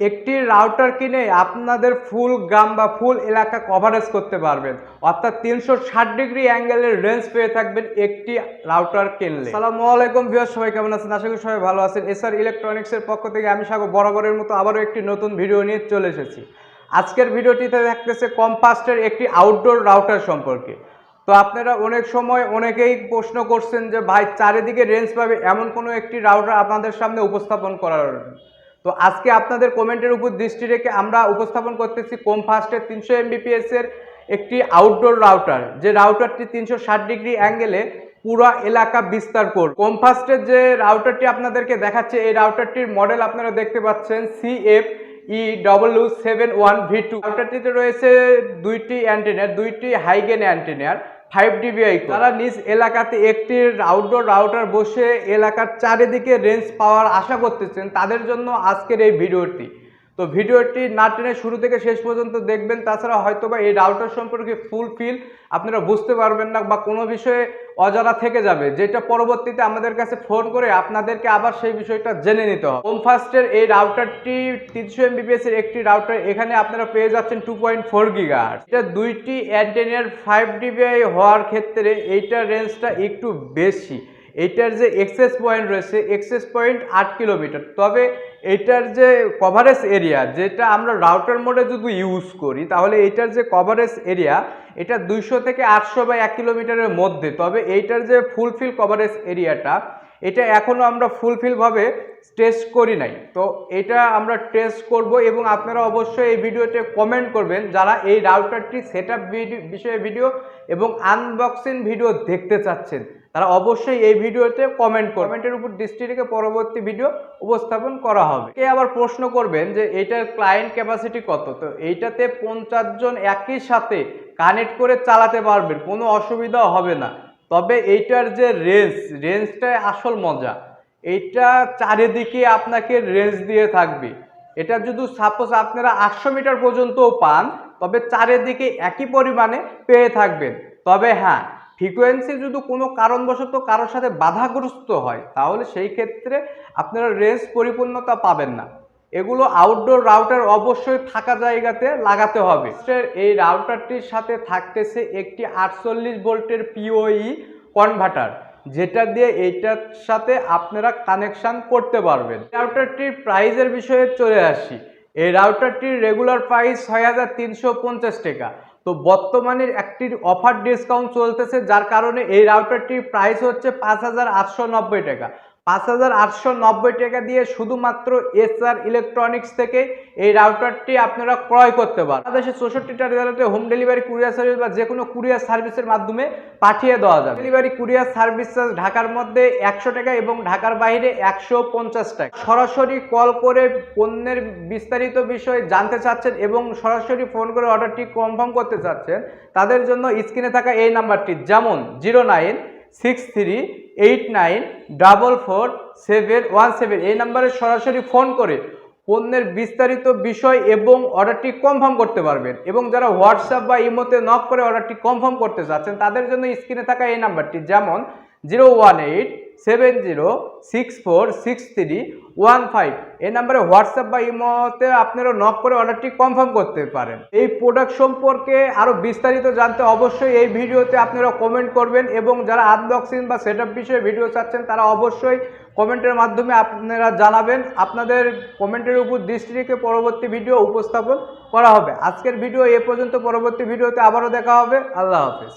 একটি রাউটার কিনে আপনাদের ফুল গ্রাম বা ফুল এলাকা কভারেজ করতে পারবেন। অর্থাৎ তিনশো ষাট ডিগ্রি অ্যাঙ্গেলের রেঞ্জ পেয়ে থাকবেন একটি রাউটার কিনলে। সালামু আলাইকুম ভিউয়ার সবাই কেমন আছেন? আশা করি সবাই ভালো আছেন। এসআর ইলেকট্রনিক্সের পক্ষ থেকে আমি সাগর বরাবরের মতো আবারও একটি নতুন ভিডিও নিয়ে চলে এসেছি। আজকের ভিডিওটিতে থাকতেছে কম্পাস্টের একটি আউটডোর রাউটার সম্পর্কে। তো আপনারা অনেক সময় অনেকেই প্রশ্ন করছেন যে, ভাই, চারিদিকে রেঞ্জ পাবে এমন কোনো একটি রাউটার আপনাদের সামনে উপস্থাপন করার তো আজকে আপনাদের কমেন্টের উপর দৃষ্টি রেখে আমরা উপস্থাপন করতেছি কম ফাস্টের তিনশো এমবিপিএস এর একটি আউটডোর রাউটার যে রাউটারটি তিনশো ষাট ডিগ্রি অ্যাঙ্গেলে পুরো এলাকা বিস্তার কর কমফাস্টের যে রাউটারটি আপনাদেরকে দেখাচ্ছে, এই রাউটারটির মডেল আপনারা দেখতে পাচ্ছেন CF E W seven one V two রাউটারটিতে রয়েছে দুইটি অ্যান্টেনার দুইটি হাইগেন অ্যান্টেনার ফাইভ ডিবিআই তারা নিজ এলাকাতে একটি আউটডোর রাউটার বসে এলাকার চারিদিকে রেঞ্জ পাওয়ার আশা করতেছেন। তাদের জন্য আজকের এই ভিডিওটি। তো ভিডিওটি না টেনে শুরু থেকে শেষ পর্যন্ত দেখবেন। তাছাড়া হয়তোবা এই রাউটার সম্পর্কে ফুল ফিল আপনারা বুঝতে পারবেন না বা কোনো বিষয়ে অজানা থেকে যাবে। যেটা পরবর্তীতে আমাদের কাছে ফোন করে আপনাদেরকে আবার সেই বিষয়টা জেনে নিতে হবে। হোম ফাস্টের এই রাউটারটি তিনশো এমবিপিএস এর একটি রাউটার এখানে আপনারা পেয়ে যাচ্ছেন টু পয়েন্ট ফোর গিগাহার্ট এটা দুইটি অ্যান্টেনিয়ার ফাইভ ডিবিআই হওয়ার ক্ষেত্রে এইটার রেঞ্জটা একটু বেশি। এইটার যে এক্সেস পয়েন্ট রয়েছে এক্সেস পয়েন্ট আট কিলোমিটার। তবে এইটার যে কভারেজ এরিয়া যেটা আমরা রাউটার মোডে যদি ইউজ করি, তাহলে এটার যে কভারেজ এরিয়া এটা দুইশো থেকে আটশো বা এক কিলোমিটারের মধ্যে, তবে এইটার যে ফুলফিল কভারেজ এরিয়াটা এটা এখনও আমরা ফুলফিলভাবে টেস্ট করি নাই। তো এটা আমরা টেস্ট করব এবং আপনারা অবশ্যই এই ভিডিওতে কমেন্ট করবেন যারা এই রাউটারটি সেট আপ বিষয়ে ভিডিও এবং আনবক্সিং ভিডিও দেখতে চাচ্ছেন। তারা অবশ্যই এই ভিডিওতে কমেন্ট করবেন। কমেন্টের উপর দৃষ্টি রেখে পরবর্তী ভিডিও উপস্থাপন করা হবে। কে আবার প্রশ্ন করবেন যে এটার ক্লায়েন্ট ক্যাপাসিটি কত? তো এইটাতে পঞ্চাশ জন একই সাথে কানেক্ট করে চালাতে পারবেন, কোনো অসুবিধা হবে না। তবে এইটার যে রেঞ্জ রেঞ্জটাই আসল মজা। এইটা চারিদিকে আপনাকে রেঞ্জ দিয়ে থাকবে। এটা যদি সাপোজ আপনারা আটশো মিটার পর্যন্তও পান, তবে চারিদিকে একই পরিমাণে পেয়ে থাকবেন। তবে হ্যাঁ ফ্রিকোয়েন্সি যদি কোনো কারণবশত কারোর সাথে বাধাগ্রস্ত হয়, তাহলে সেই ক্ষেত্রে আপনারা রেঞ্জ পরিপূর্ণতা পাবেন না। এগুলো আউটডোর রাউটার অবশ্যই থাকা জায়গাতে লাগাতে হবে। এই রাউটারটির সাথে থাকতেছে একটি আটচল্লিশ ভোল্টের পিওই কনভার্টার যেটা দিয়ে এইটার সাথে আপনারা কানেকশান করতে পারবেন। রাউটারটির প্রাইজের বিষয়ে চলে আসি। এই রাউটারটির রেগুলার প্রাইস ছয় হাজার তিনশো পঞ্চাশ টাকা। তো বর্তমানের একটি অফার ডিসকাউন্ট চলতেছে, যার কারণে এই রাউটারটির প্রাইস হচ্ছে পাঁচ হাজার আটশো নব্বই টাকা। পাঁচ হাজার আটশো নব্বই টাকা দিয়ে শুধুমাত্র এসআর ইলেকট্রনিক্স থেকে এই রাউটারটি আপনারা ক্রয় করতে পারেন। বাংলাদেশের চৌষট্টিটা জেলাতে হোম ডেলিভারি, কুরিয়ার সার্ভিস বা যে কোনো কুরিয়ার সার্ভিসের মাধ্যমে পাঠিয়ে দেওয়া যাবে। ডেলিভারি, কুরিয়ার সার্ভিস ঢাকার মধ্যে একশো টাকা এবং ঢাকার বাইরে একশো পঞ্চাশ টাকা। সরাসরি কল করে পণ্যের বিস্তারিত বিষয় জানতে চাচ্ছেন এবং সরাসরি ফোন করে অর্ডারটি কনফার্ম করতে চাচ্ছেন, তাদের জন্য স্ক্রিনে থাকা এই নাম্বারটি, যেমন zero nine six three eight nine double four seven one seven এই নাম্বারে সরাসরি ফোন করে পণ্যের বিস্তারিত বিষয় এবং অর্ডারটি কনফার্ম করতে পারবেন। এবং যারা হোয়াটসঅ্যাপ বা ইমোতে নক করে অর্ডারটি কনফার্ম করতে চাচ্ছেন তাদের জন্য স্ক্রিনে থাকা এই নাম্বারটি, যেমন zero one eight seven zero six four six three one five এই নাম্বারে হোয়াটসঅ্যাপ বা ইমোতে আপনারা নক করে অর্ডারটি কনফার্ম করতে পারেন। এই প্রোডাক্ট সম্পর্কে আরও বিস্তারিত জানতে অবশ্যই এই ভিডিওতে আপনারা কমেন্ট করবেন এবং যারা আনবক্সিং বা সেট বিষয়ে ভিডিও চাচ্ছেন, তারা অবশ্যই কমেন্টের মাধ্যমে আপনারা জানাবেন। আপনাদের কমেন্টের উপর দৃষ্টি রেখে পরবর্তী ভিডিও উপস্থাপন করা হবে। আজকের ভিডিও এ পর্যন্ত, পরবর্তী ভিডিওতে আবারও দেখা হবে। আল্লাহ হাফেজ।